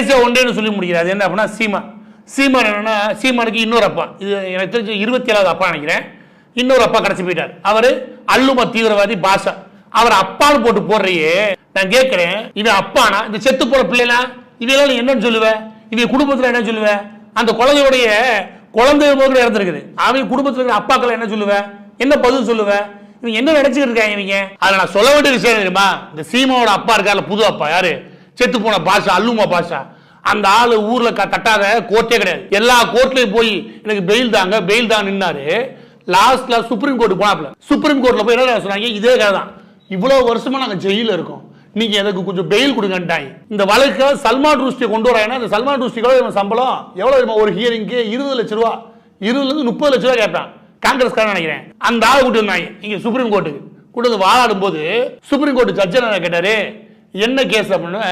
கடைசியா ஒன்றேன்னு சொல்லி முடிக்கிறார். அது என்ன அப்படின்னா சீமா. சீமான் என்னன்னா சீமானுக்கு இன்னொரு அப்பா. இது எனக்கு தெரிஞ்சு இருபத்தி ஏழாவது அப்பா நினைக்கிறேன். இன்னொரு அப்பா கடைசி போயிட்டார். அவர் அல்லும தீவிரவாதி பாஷா. அவர் அப்பான்னு போட்டு போடுறையே. நான் கேட்குறேன் இவன் அப்பானா? இந்த செத்து போகிற பிள்ளைனா இவையெல்லாம் நீ என்னன்னு சொல்லுவ? இவன் குடும்பத்தில் என்ன சொல்லுவ? அந்த குழந்தையுடைய குழந்தை போது இறந்துருக்குது. அவன் குடும்பத்தில் இருக்கிற அப்பாக்களை என்ன சொல்லுவ? என்ன பதில் சொல்லுவ? இவங்க என்ன நினைச்சுக்கிட்டு இருக்காங்க இவங்க? அதை நான் சொல்ல வேண்டிய விஷயம் தெரியுமா? இந்த சீமாவோட அப்பா இருக்கார்ல புது அப்பா. யாரு? செத்து போன பாஷா அல்லுமா பாஷா. அந்த ஆள் ஊரில் க- கட்டாத கோர்ட்டே கிடையாது. எல்லா கோர்ட்லேயும் போய் எனக்கு பெயில் தாங்க. பெயில் தான் நின்னாரு. லாஸ்ட்ல சுப்ரீம் கோர்ட் போனாப்ல சுப்ரீம் கோர்ட்ல போய் என்ன சொன்னாங்க? இதே கதை தான். இவ்வளோ வருஷமா நாங்கள் ஜெயிலில் இருக்கோம். நீங்க எனக்கு கொஞ்சம் பெயில் கொடுங்கன்ட்டாங்க. இந்த வழக்கு சல்மான் ருஷ்டி கொண்டு வராங்கன்னா இந்த சல்மான் ருஷ்டி சம்பளம்? எவ்வளோ தெரியுமா ஒரு ஹியரிங்க்கு இருபது லட்ச ரூபா. இருபதுல இருந்து முப்பது லட்ச ரூபா கேட்பான் காங்கிரஸ்காரன் நினைக்கிறேன். அந்த ஆள் கூட்டி வந்தாங்க. இங்க சுப்ரீம் கோர்ட்டுக்கு கூட்டு வந்து வாழாடும் போது சுப்ரீம் கோர்ட் ஜட்ஜ் என்ன கேட்டாரு? என்ன கேஸ் அப்படின்னா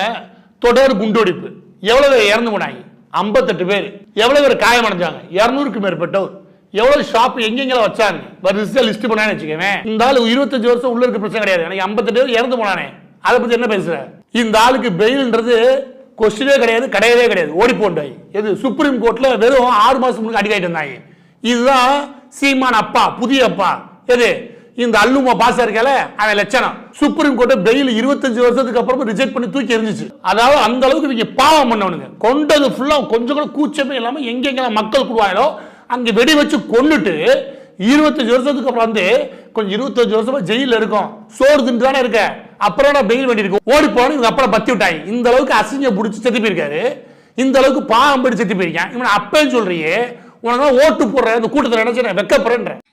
தொடர் குண்டுவெடிப்பு எவ்வளவு பேர் இறந்து போனாங்க? ஐம்பத்தெட்டு பேர். எவ்வளவு பேர் காயமடைஞ்சாங்க இரநூறுக்கு மேற்பட்டவர் எவ்வளவு ஷாப் எங்கெங்கெல்லாம் வச்சாங்க? வரிசையா லிஸ்ட் பண்ணான்னு வச்சுக்கவேன் இந்த ஆளு இருபத்தஞ்சு வருஷம் உள்ள இருக்க பிரச்சனை கிடையாது. எனக்கு ஐம்பத்தெட்டு பேர் இறந்து போனானே. அதை பத்தி என்ன பேசுற? இந்த ஆளுக்கு பெயில்ன்றது கொஸ்டினே கிடையாது கிடையவே கிடையாது. ஓடி போண்டாய் எது? சுப்ரீம் கோர்ட்ல வெறும் ஆறு மாசம் முன்னாடி அடிக்காயிட்டு இருந்தாங்க. இதுதான் சீமான் அப்பா புதிய அப்பா. எது? இந்த அல்லுமா பாஸ் இருக்கல அவன் லட்சணம். சுப்ரீம் கோர்ட் பெயில் இருபத்தஞ்சு வருஷத்துக்கு அப்புறம் ரிஜெக்ட் பண்ணி தூக்கி எரிஞ்சிச்சு அதாவது அந்த அளவுக்கு நீங்க பாவம் பண்ணவனுங்க. கொண்டது ஃபுல்லா கொஞ்சம் கூட கூச்சமே இல்லாம எங்கெங்கெல்லாம் மக்கள் கூடுவாங்களோ அங்க வெடி வச்சு கொன்னுட்டு இருபத்தஞ்சு வருஷத்துக்கு அப்புறம் வந்து கொஞ்சம் இருபத்தஞ்சு வருஷமா ஜெயில இருக்கும். சோறு தின்னு தானே இருக்க. அப்புறம் நான் பெயில் வண்டி இருக்கு ஓடி போன இதுக்கு அப்புறம் பத்தி விட்டாங்க. இந்த அளவுக்கு அசிங்க பிடிச்சி செத்து போயிருக்காரு. இந்த அளவுக்கு பாவம் படி செத்து போயிருக்கான். இவன் அப்பேன்னு சொல்றியே உனக்கு ஓட்டு போடுற இந்த கூட்டத்தில் நினைச்சு நான் வெக்கப்படுறேன்